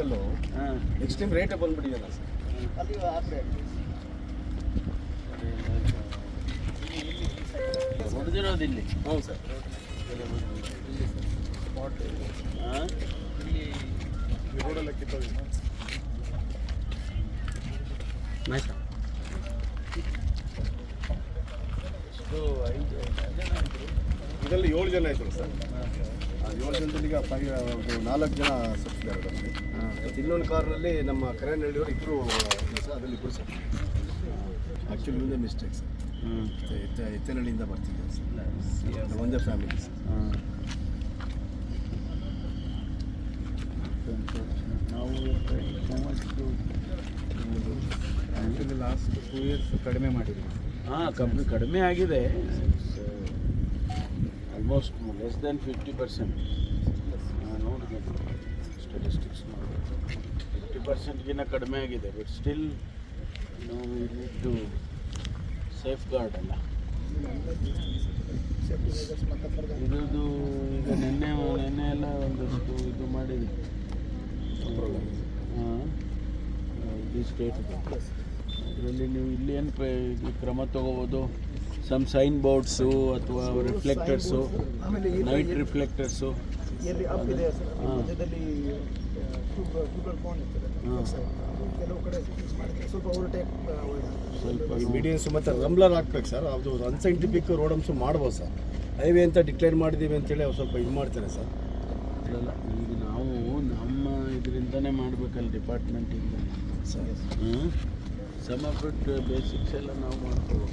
Vehicle ಹಾಂ. Extreme ರೇಟೇ ಬಂದ್ಬಿಡಿಯಲ್ಲ sir. ಹೊಡೆದಿರೋದು ಇಲ್ಲಿ. ಹ್ಞೂ ಸರ್. ಹಾಂ. ರೋಡೆಲ್ಲ ಕಿತ್ತೋಗಿದೆ ಐದು ಇದರಲ್ಲಿ ಏಳು ಜನ ಇದ್ರು ಸರ್. ಏಳು ಜನದಲ್ಲಿ ಈಗ ಫೈ ಒಂದು ನಾಲ್ಕು ಜನ ಸತ್ತಿದ್ದಾರೆ ಅದರಲ್ಲಿ. ಮತ್ತು ಇನ್ನೊಂದು ಕಾರ್ನಲ್ಲಿ ನಮ್ಮ ಕರೇನಹಳ್ಳಿಯವರು ಇಬ್ಬರು ಸರ್ ಅದರಲ್ಲಿ ಇಬ್ಬರು ಸರ್ ಆ್ಯಕ್ಚುಲಿ ಒಂದೇ ಮಿಸ್ಟೇಕ್ ಸರ್. ಹ್ಞೂ ಎತ್ತ ಎತ್ತನಹಳ್ಳಿಯಿಂದ ಬರ್ತಿದ್ದೇವೆ ಸರ್. ಒಂದೇ ಫ್ಯಾಮಿಲಿ ಸರ್. ಹಾಂ. ನಾವು ಆ್ಯಕ್ಚುಲಿ ಲಾಸ್ಟ್ ಟೂ ಇಯರ್ಸ್ ಕಡಿಮೆ ಮಾಡಿದ್ವಿ ಹಾಂ ಕಮ್ಮಿ ಕಡಿಮೆ ಆಗಿದೆ. Almost less than fifty percent ನೋಡಿದೆ ಸ್ಟೆಟಿಸ್ಟಿಕ್ಸ್ ನೋಡಿದೆ ಫಿಫ್ಟಿ ಪರ್ಸೆಂಟ್ಗಿನ್ನ ಕಡಿಮೆ ಆಗಿದೆ ಬಟ್ ಸ್ಟಿಲ್ ನಾವು ಸೇಫ್ ಗಾರ್ಡ್ ಅಲ್ಲ. ಇದ್ರದ್ದು ಈಗ ನಿನ್ನೆ ನಿನ್ನೆ ಎಲ್ಲ ಒಂದಷ್ಟು ಇದು ಮಾಡಿದೆ ಹಾಂ ಇದು ಸ್ಟೇಟ್ ಅದರಲ್ಲಿ ನೀವು ಇಲ್ಲಿ ಏನು ಕ್ರಮ ತಗೋಬೋದು? ಸಮ್ ಸೈನ್ ಬೋರ್ಡ್ಸು ಅಥವಾ ರಿಫ್ಲೆಕ್ಟರ್ಸು ನೈಟ್ ರಿಫ್ಲೆಕ್ಟರ್ಸು ಸ್ವಲ್ಪ ಮೀಡಿಯನ್ಸ್ ಮತ್ತು ರಂಬ್ಲರ್ ಹಾಕ್ಬೇಕು ಸರ್ ಅದು ಅನ್ಸೈಂಟಿಫಿಕ್ ರೋಡಮ್ಸು ಮಾಡ್ಬೋದು ಸರ್ ಹೈವೇ ಅಂತ ಡಿಕ್ಲೇರ್ ಮಾಡಿದ್ದೀವಿ ಅಂತೇಳಿ ಅವ್ರು ಸ್ವಲ್ಪ ಇದು ಮಾಡ್ತಾರೆ ಸರ್ ಇಲ್ಲ ಈಗ ನಾವು ನಮ್ಮ ಇದರಿಂದನೇ ಮಾಡಬೇಕಲ್ಲ ಡಿಪಾರ್ಟ್ಮೆಂಟಿಂದ ಸರ್ ಹ್ಞೂ ಸಮ್ ಆಫ್ ಬೇಸಿಕ್ಸ್ ಎಲ್ಲ ನಾವು ಮಾಡ್ಕೋಬೇಕು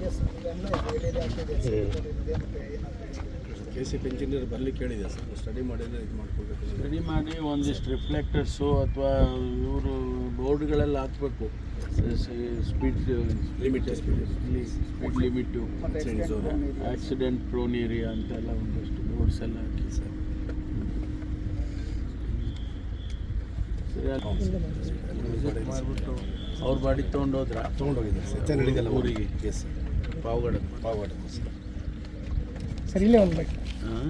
ಕೆ ಸಿ ಪಿ ಇಂಜಿನಿಯರ್ ಬರ್ಲಿಕ್ಕೆ ಹೇಳಿದೆ ಸರ್? ಸ್ಟಡಿ ಮಾಡಿದರೆ ಇದು ಮಾಡ್ಕೊಬೇಕು ಸ್ಟಡಿ ಮಾಡಿ ಒಂದಿಷ್ಟು ರಿಫ್ಲೆಕ್ಟರ್ಸು ಅಥವಾ ಇವರು ಬೋರ್ಡ್ಗಳೆಲ್ಲ ಹಾಕ್ಬೇಕು. Speed limit speed limit. Accident prone area ಅಂತೆಲ್ಲ ಒಂದಷ್ಟು ಬೋರ್ಡ್ಸ್ ಎಲ್ಲ ಹಾಕಿ. ಸರ್ ಸರಿ ಅವ್ರ ಬಾಡಿ ತೊಗೊಂಡೋದ್ರ? ತೊಗೊಂಡೋಗಿದ್ದಾರೆ ಸರ್. ಎತ್ತನಹಳ್ಳಿದೆಲ್ಲ ಊರಿಗೆ? Yes sir Pavagada. Pavagada sir sir ಇಲ್ಲೇ ಒಂದು ಹಾಂ?